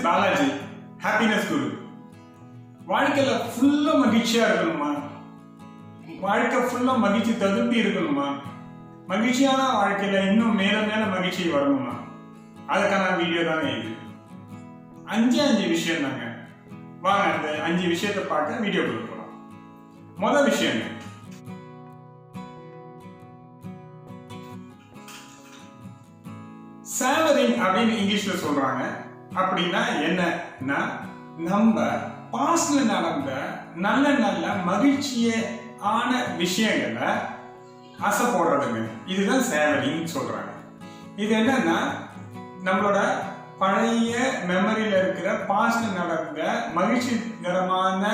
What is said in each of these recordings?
Is Balaji happiness குரு வாழ்க்கையில ஃபுல்லா மகிழ்ச்சியா இருக்கணுமா வாழ்க்கை ஃபுல்லா மகிழ்ச்சி ததும்பி இருக்கணுமா மகிழ்ச்சியான வாழ்க்கையில இன்னும் மேல மேல மகிழ்ச்சி வரணுமா அதுக்கான வீடியோ தானே இது. அஞ்சு அஞ்சு விஷயம் தாங்க. வாங்க அந்த அஞ்சு விஷயத்தை பார்க்க வீடியோ போகலாம் முதல் விஷயங்க சேலரிங் அப்படின்னு இங்கிலீஷ்ல சொல்றாங்க. அப்படின்னா என்னன்னா நம்ம பாஸ்ட்ல நடந்த நல்ல நல்ல மகிழ்ச்சியே ஆன விஷயங்களை அசை போடுறதுங்க. இதுதான் சேவலின்னு சொல்றாங்க. இது என்னன்னா நம்மளோட பழைய மெமரியில இருக்கிற பாஸ்ட்ல நடந்த மகிழ்ச்சிகரமான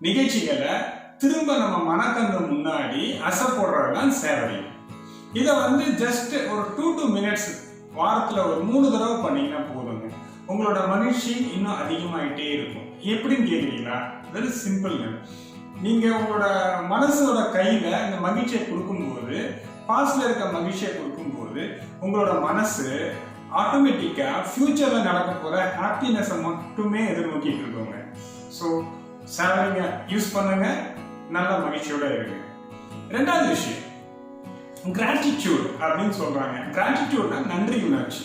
நிகழ்ச்சிகளை திரும்ப நம்ம மனக்கண்ணு முன்னாடி அசை போடுறது சேவரிங் இதை வந்து ஜஸ்ட் ஒரு டூ டூ மினிட்ஸ் வாரத்தில் ஒரு மூணு தடவை பண்ணிங்கன்னா போதுங்க. உங்களோட மகிழ்ச்சி இன்னும் அதிகமாகிட்டே இருக்கும். எப்படின்னு கேட்குறீங்களா வெரி சிம்பிள்ங்க நீங்கள் உங்களோட மனசோட கையில் இந்த மகிழ்ச்சியை கொடுக்கும்போது பாஸ்டில் இருக்க மகிழ்ச்சியை கொடுக்கும்போது உங்களோட மனசு ஆட்டோமேட்டிக்காக ஃப்யூச்சரில் நடக்க போகிற ஹாப்பினஸை மட்டுமே எதிர்நோக்கிட்டு இருக்கோங்க. ஸோ சேலரிங்க யூஸ் பண்ணுங்க. நல்ல மகிழ்ச்சியோட இருக்கு ரெண்டாவது விஷயம் கிராட்டிடியூட் அப்படின்னு சொல்றாங்க. கிராட்டிடியூட்னா நன்றி உணர்ச்சி.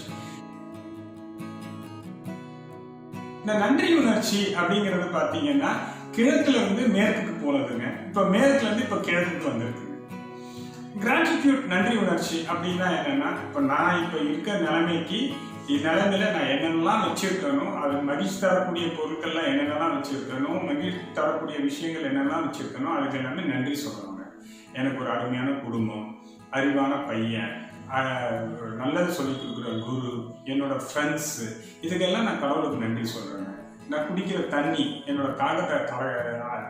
இந்த நன்றி உணர்ச்சி அப்படிங்கிறது பாத்தீங்கன்னா கிழக்குல இருந்து மேற்குக்கு போனதுங்க இப்ப மேற்குல இருந்து இப்ப கிழக்குக்கு வந்திருக்கு. கிராட்டிடியூட் நன்றி உணர்ச்சி அப்படின்னா என்னன்னா இப்ப நான் இப்ப இருக்க நிலைமைக்கு இந்நிலைமையில நான் என்னென்னலாம் வச்சிருக்கணும் அது மகிழ்ச்சி தரக்கூடிய பொருட்கள்லாம் என்னென்னலாம் வச்சிருக்கணும் மகிழ்ச்சி தரக்கூடிய விஷயங்கள் என்னென்னலாம் வச்சிருக்கணும் அதுக்கு எல்லாமே நன்றி சொல்றாங்க. எனக்கு ஒரு அருமையான குடும்பம் அறிவான பையன் நல்லது சொல்லி கொடுக்குற குரு என்னோட ஃப்ரெண்ட்ஸு இதுக்கெல்லாம் நான் கடவுளுக்கு நன்றி சொல்கிறேங்க நான் குடிக்கிற தண்ணி என்னோட காகத்தை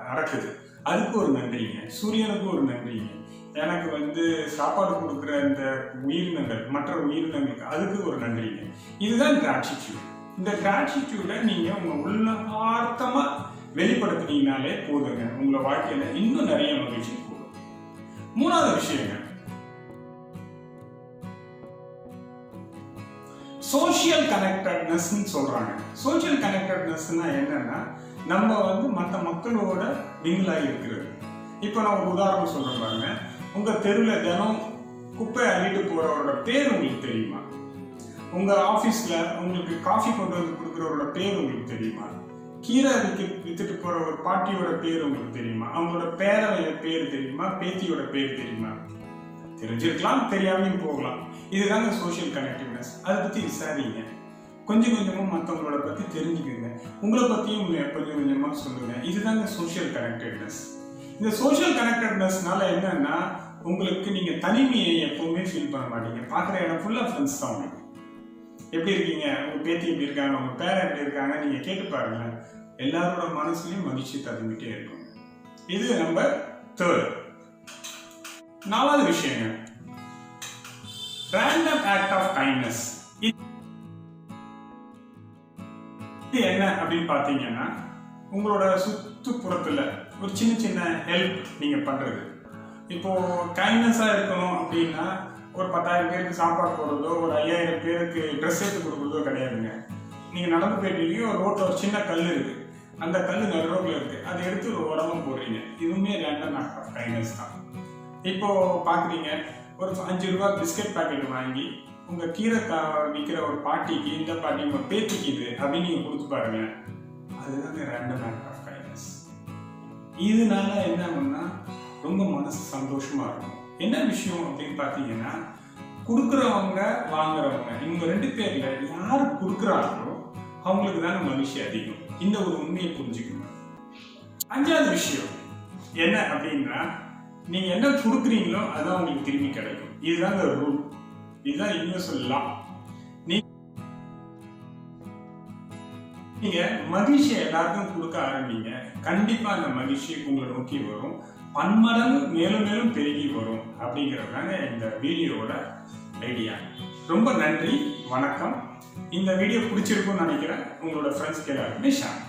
நடக்குது அதுக்கு ஒரு நன்றிங்க. சூரியனுக்கு ஒரு நன்றிங்க. எனக்கு வந்து சாப்பாடு கொடுக்குற இந்த உயிரினங்கள் மற்ற உயிரினங்களுக்கு அதுக்கு ஒரு நன்றிங்க. இதுதான் கிராட்டிடியூட் இந்த கிராட்டிடியூடை நீங்கள் உங்கள் உள்ளார்த்தமாக வெளிப்படுத்தினீங்கனாலே போதுங்க. உங்களை வாழ்க்கையில் இன்னும் நிறைய மகிழ்ச்சி போதும் மூணாவது விஷயங்க. சோஷியல் கனெக்டட்னஸ்ன்னு சொல்கிறாங்க சோஷியல் கனெக்டட்னஸ்னால் என்னன்னா நம்ம வந்து மற்ற மக்களோட மிங்கிளாகி இருக்கிறது இப்போ நான் ஒரு உதாரணம் சொல்கிறேன் பாருங்க. உங்கள் தெருவில் தினம் குப்பை அள்ளிட்டு போகிறவரோட பேர் உங்களுக்கு தெரியுமா? உங்கள் ஆஃபீஸில் உங்களுக்கு காஃபி கொண்டு வந்து கொடுக்குறவரோட பேர் உங்களுக்கு தெரியுமா? கீரை விற்க வித்துட்டு போகிற ஒரு பாட்டியோட பேர் உங்களுக்கு தெரியுமா? அவங்களோட பேரவைய பேர் தெரியுமா? பேத்தியோட பேர் தெரியுமா? தெரிஞ்சிருக்கலாம் தெரியாமையும் போகலாம். இதுதாங்க சோஷியல் கனெக்டிவ்னஸ் அதை பற்றி விசாரிங்க. கொஞ்சம் கொஞ்சமாக மற்றவங்களோட பற்றி தெரிஞ்சுக்கோங்க. உங்களை பற்றியும் கொஞ்சம் கொஞ்சமாக சொல்லுங்க. இதுதாங்க சோஷியல் கனெக்டட்னஸ் இந்த சோஷியல் கனெக்டட்னஸ்னால என்னன்னா உங்களுக்கு நீங்கள் தனிமையை எப்போவுமே ஃபீல் பண்ண மாட்டீங்க. பார்க்குற இடம் ஃபுல்லாக ஃப்ரெண்ட்ஸ் தான் உங்களுக்கு. எப்படி இருக்கீங்க? உங்கள் பேத்தி எப்படி இருக்காங்க? உங்கள் பேரை எப்படி இருக்காங்க? நீங்கள் கேட்டு பாருங்களேன். எல்லாரோட மனசுலையும் மகிழ்ச்சி தந்துக்கிட்டே இருக்கும். இது நம்பர் தேர்ட் நாலாவது விஷயங்க ரேண்டம் ஆக்ட் ஆஃப் கைண்ட்னஸ் இது என்ன அப்படின்னு பார்த்தீங்கன்னா உங்களோட சுற்றுப்புறத்தில் ஒரு சின்ன சின்ன ஹெல்ப் நீங்கள் பண்ணுறது இப்போ கைண்ட்னஸாக இருக்கணும் அப்படின்னா ஒரு பத்தாயிரம் பேருக்கு சாப்பாடு போடுறதோ ஒரு ஐயாயிரம் பேருக்கு ட்ரெஸ் எடுத்து கொடுக்குறதோ கிடையாதுங்க. நீங்கள் நடந்து போயிட்டீங்க ஒரு ரோட்டில் ஒரு சின்ன கல் இருக்குது அந்த கல் நடு ரோட்டில் இருக்குது அதை எடுத்து ஒரு உடம்பு போடுறீங்க. இதுவுமே ரேண்டம் ஆக்ட் ஆஃப் கைண்ட்னஸ் தான். இப்போ பார்க்குறீங்க ஒரு அஞ்சு ரூபா பிஸ்கட் பாக்கெட் வாங்கி உங்கள் கீரை கா விற்கிற ஒரு பாட்டிக்கு இந்த பாட்டி உங்கள் பேத்திக்கு இது அப்படின்னு நீங்கள் கொடுத்து பாருங்க. அதுதாங்க ரேண்டம் ஆக்ட் ஆஃப் கைண்ட்னஸ் இதனால என்ன ஆகும்னா ரொம்ப மனசு சந்தோஷமா இருக்கும். என்ன விஷயம் அப்படின்னு பார்த்தீங்கன்னா கொடுக்குறவங்க வாங்குறவங்க இவங்க ரெண்டு பேர்ல யார் கொடுக்குறாங்களோ அவங்களுக்கு தானே மகிழ்ச்சி அதிகம். இந்த ஒரு உண்மையை புரிஞ்சுக்கணும். அஞ்சாவது விஷயம் என்ன அப்படின்னா நீங்க என்ன கொடுக்குறீங்களோ அதுதான் உங்களுக்கு திரும்பி கிடைக்கும். இதுதான் ரூல் இதுதான் யூனிவர்சல் லா நீங்க மகிழ்ச்சியை எல்லாருக்கும் கொடுக்க ஆரம்பிங்க. கண்டிப்பா அந்த மகிழ்ச்சி உங்களை நோக்கி வரும். பன்மடங்கு மேலும் மேலும் பெருகி வரும் அப்படிங்கிறதாங்க இந்த வீடியோவோட ஐடியா ரொம்ப நன்றி. வணக்கம். இந்த வீடியோ பிடிச்சிருக்கும்னு நினைக்கிறேன். உங்களோட ஃப்ரெண்ட்ஸ்க்கு எல்லாருக்குமே ஷேர்